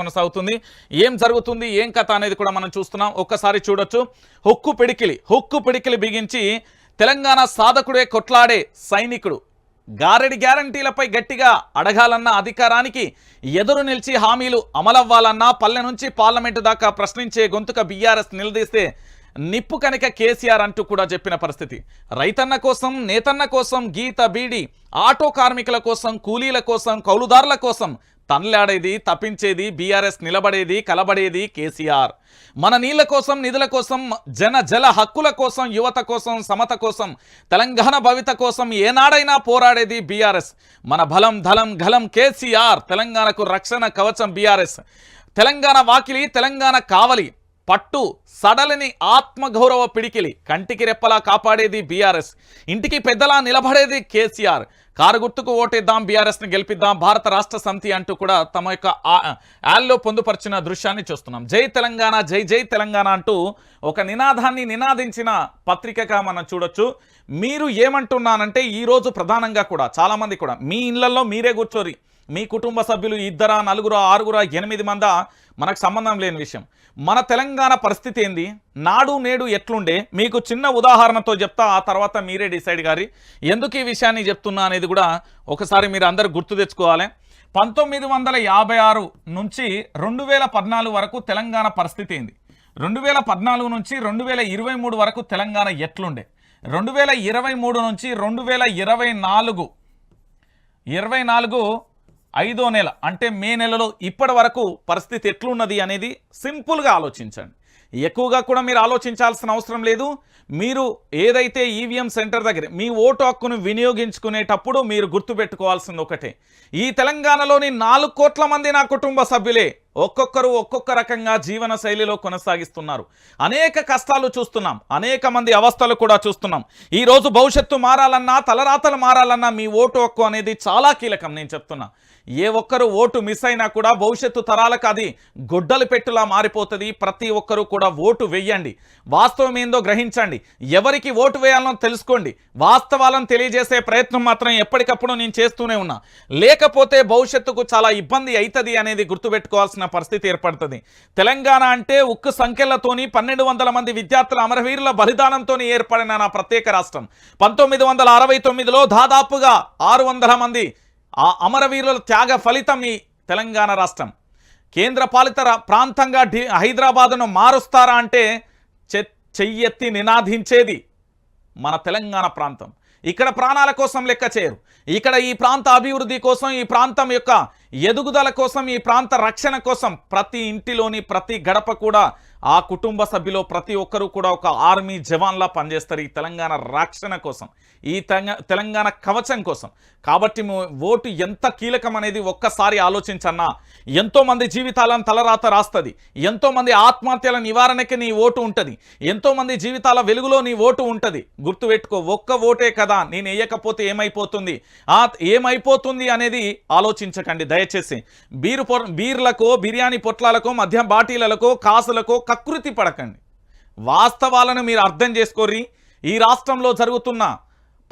కొనసాగుతుంది. ఏం జరుగుతుంది ఏం కథ అనేది కూడా మనం చూస్తున్నాం. ఒక్కసారి చూడొచ్చు. హుక్కు పిడికిలి హుక్కు పిడికిలి బిగించి తెలంగాణ సాధకుడే కొట్లాడే సైనికుడు. గారెడి గ్యారంటీలపై గట్టిగా అడగాలన్న అధికారానికి ఎదురు నిలిచి హామీలు అమలవ్వాలన్నా పల్లె నుంచి పార్లమెంటు దాకా ప్రశ్నించే గొంతుక బీఆర్ఎస్ నిలదీస్తే నిప్పు కనుక కేసీఆర్ అంటూ కూడా చెప్పిన పరిస్థితి. రైతన్న కోసం నేతన్న కోసం గీత బీడి ఆటో కార్మికుల కోసం కూలీల కోసం కౌలుదారుల కోసం తనలాడేది తప్పించేది బీఆర్ఎస్ నిలబడేది కలబడేది కేసీఆర్. మన నీళ్ళ కోసం నిధుల కోసం జన జల హక్కుల కోసం యువత కోసం సమత కోసం తెలంగాణ భవిత కోసం ఏనాడైనా పోరాడేది బీఆర్ఎస్. మన బలం ధలం గలం కేసీఆర్. తెలంగాణకు రక్షణ కవచం బీఆర్ఎస్. తెలంగాణ వాకిలి తెలంగాణ కావలి. పట్టు సడలిని ఆత్మగౌరవ పిడికిలి. కంటికి రెప్పలా కాపాడేది బీఆర్ఎస్. ఇంటికి పెద్దలా నిలబడేది కేసీఆర్. కారు గుర్తుకు ఓటేద్దాం బీఆర్ఎస్ని గెలిపిద్దాం భారత రాష్ట్ర సమితి అంటూ కూడా తమ యొక్క యాల్లో పొందుపరిచిన దృశ్యాన్ని చూస్తున్నాం. జై తెలంగాణ జై జై తెలంగాణ అంటూ ఒక నినాదాన్ని నినాదించిన పత్రికగా మనం చూడొచ్చు. మీరు ఏమంటున్నానంటే ఈరోజు ప్రధానంగా కూడా చాలామంది కూడా మీ ఇళ్ళలో మీరే కూర్చోరి. మీ కుటుంబ సభ్యులు ఇద్దరా నలుగురా ఆరుగురా ఎనిమిది మందా? మనకు సంబంధం లేని విషయం. మన తెలంగాణ పరిస్థితి ఏంది? నాడు నేడు ఎట్లుండే? మీకు చిన్న ఉదాహరణతో చెప్తా ఆ తర్వాత మీరే డిసైడ్ గారి. ఎందుకు ఈ విషయాన్ని చెప్తున్నా అనేది కూడా ఒకసారి మీరు అందరు గుర్తు తెచ్చుకోవాలి. పంతొమ్మిది వందల యాభై ఆరు నుంచి రెండు వేల పద్నాలుగు వరకు తెలంగాణ పరిస్థితి ఏంది? రెండు వేల పద్నాలుగు నుంచి రెండు వేల ఇరవై మూడు వరకు తెలంగాణ ఎట్లుండే? రెండు వేల ఇరవై మూడు నుంచి రెండు వేల ఇరవై నాలుగు. ఇరవై నాలుగు ఐదో నెల అంటే మే నెలలో ఇప్పటి వరకు పరిస్థితి ఎట్లున్నది అనేది సింపుల్గా ఆలోచించండి. ఎక్కువగా కూడా మీరు ఆలోచించాల్సిన అవసరం లేదు. మీరు ఏదైతే ఈవీఎం సెంటర్ దగ్గర మీ ఓటు హక్కును వినియోగించుకునేటప్పుడు మీరు గుర్తుపెట్టుకోవాల్సింది ఒకటే. ఈ తెలంగాణలోని నాలుగు కోట్ల మంది నా కుటుంబ సభ్యులే ఒక్కొక్కరు ఒక్కొక్క రకంగా జీవన శైలిలో కొనసాగిస్తున్నారు. అనేక కష్టాలు చూస్తున్నాం. అనేక మంది అవస్థలు కూడా చూస్తున్నాం. ఈరోజు భవిష్యత్తు మారాలన్నా తలరాతలు మారాలన్నా మీ ఓటు హక్కు అనేది చాలా కీలకం నేను చెప్తున్నా. ఏ ఒక్కరు ఓటు మిస్ అయినా కూడా భవిష్యత్తు తరాలకు అది గొడ్డలు పెట్టులా మారిపోతుంది. ప్రతి ఒక్కరూ కూడా ఓటు వెయ్యండి. వాస్తవం ఏందో గ్రహించండి. ఎవరికి ఓటు వేయాలనో తెలుసుకోండి. వాస్తవాలను తెలియజేసే ప్రయత్నం మాత్రం ఎప్పటికప్పుడు నేను చేస్తూనే ఉన్నా. లేకపోతే భవిష్యత్తుకు చాలా ఇబ్బంది అవుతుంది అనేది గుర్తుపెట్టుకోవాల్సిన పరిస్థితి ఏర్పడుతుంది. తెలంగాణ అంటే ఉక్కు సంఖ్యలతోని పన్నెండు వందల మంది విద్యార్థుల అమరవీరుల బలిదానంతో ఏర్పడిన నా ప్రత్యేక రాష్ట్రం. పంతొమ్మిది వందల అరవై తొమ్మిదిలో దాదాపుగా ఆరు వందల మంది ఆ అమరవీరుల త్యాగ ఫలితం ఈ తెలంగాణ రాష్ట్రం. కేంద్ర పాలిత ప్రాంతంగా ఢి హైదరాబాదును మారుస్తారా అంటే చె చెయ్యెత్తి నినాదించేది మన తెలంగాణ ప్రాంతం. ఇక్కడ ప్రాణాల కోసం లెక్క చేయరు. ఇక్కడ ఈ ప్రాంత అభివృద్ధి కోసం ఈ ప్రాంతం యొక్క ఎదుగుదల కోసం ఈ ప్రాంత రక్షణ కోసం ప్రతి ఇంటిలోని ప్రతి గడప కూడా ఆ కుటుంబ సభ్యులో ప్రతి ఒక్కరూ కూడా ఒక ఆర్మీ జవాన్లా పనిచేస్తారు ఈ తెలంగాణ రక్షణ కోసం ఈ తెలంగాణ కవచం కోసం. కాబట్టి ఓటు ఎంత కీలకం అనేది ఒక్కసారి ఆలోచించన్నా ఎంతోమంది జీవితాలను తలరాత రాస్తుంది ఎంతోమంది ఆత్మహత్యల నివారణకి నీ ఓటు ఉంటుంది ఎంతోమంది జీవితాల వెలుగులో నీ ఓటు ఉంటుంది. గుర్తుపెట్టుకో ఒక్క ఓటే కదా నేను వేయకపోతే ఏమైపోతుంది? ఆ ఏమైపోతుంది అనేది ఆలోచించకండి. దయచేసి బీరు పొ బీర్లకు బిర్యానీ పొట్లాలకో మధ్య బాటీలకో కాసులకు కకృతి పడకండి. వాస్తవాలను మీరు అర్థం చేసుకోర్రి. ఈ రాష్ట్రంలో జరుగుతున్న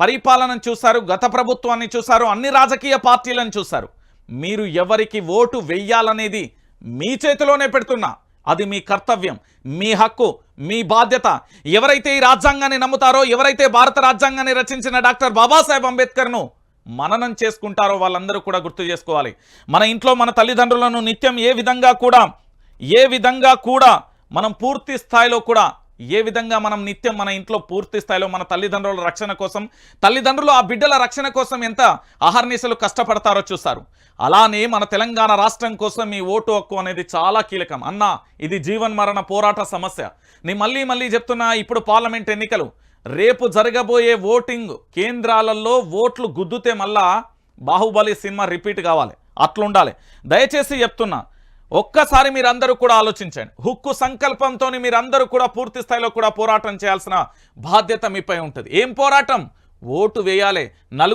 పరిపాలనను చూశారు గత ప్రభుత్వాన్ని చూశారు అన్ని రాజకీయ పార్టీలను చూశారు. మీరు ఎవరికి ఓటు వెయ్యాలనేది మీ చేతిలోనే పెడుతున్నా. అది మీ కర్తవ్యం మీ హక్కు మీ బాధ్యత. ఎవరైతే ఈ రాజ్యాంగాన్ని నమ్ముతారో ఎవరైతే భారత రాజ్యాంగాన్ని రచించిన డాక్టర్ బాబాసాహెబ్ అంబేద్కర్ను మననం చేసుకుంటారో వాళ్ళందరూ కూడా గుర్తు చేసుకోవాలి. మన ఇంట్లో మన తల్లిదండ్రులను నిత్యం ఏ విధంగా కూడా ఏ విధంగా కూడా మనం పూర్తి స్థాయిలో కూడా ఏ విధంగా మనం నిత్యం మన ఇంట్లో పూర్తి స్థాయిలో మన తల్లిదండ్రుల రక్షణ కోసం తల్లిదండ్రులు ఆ బిడ్డల రక్షణ కోసం ఎంత అహర్నిశలు కష్టపడతారో చూస్తారు అలానే మన తెలంగాణ రాష్ట్రం కోసం మీ ఓటు హక్కు అనేది చాలా కీలకం. అన్న ఇది జీవన్ మరణ పోరాట సమస్య. నేను మళ్ళీ మళ్ళీ చెప్తున్నా ఇప్పుడు పార్లమెంట్ ఎన్నికలు. రేపు జరగబోయే ఓటింగ్ కేంద్రాలలో ఓట్లు గుద్దుతే మళ్ళా బాహుబలి సినిమా రిపీట్ కావాలి. అట్లుండాలి. దయచేసి చెప్తున్నా ఒక్కసారి మీరందరూ కూడా ఆలోచించండి. హుక్కు సంకల్పంతో మీరందరూ కూడా పూర్తి స్థాయిలో కూడా పోరాటం చేయాల్సిన బాధ్యత మీపై ఉంటుంది. ఏం పోరాటం? ఓటు వేయాలి. నలుగురు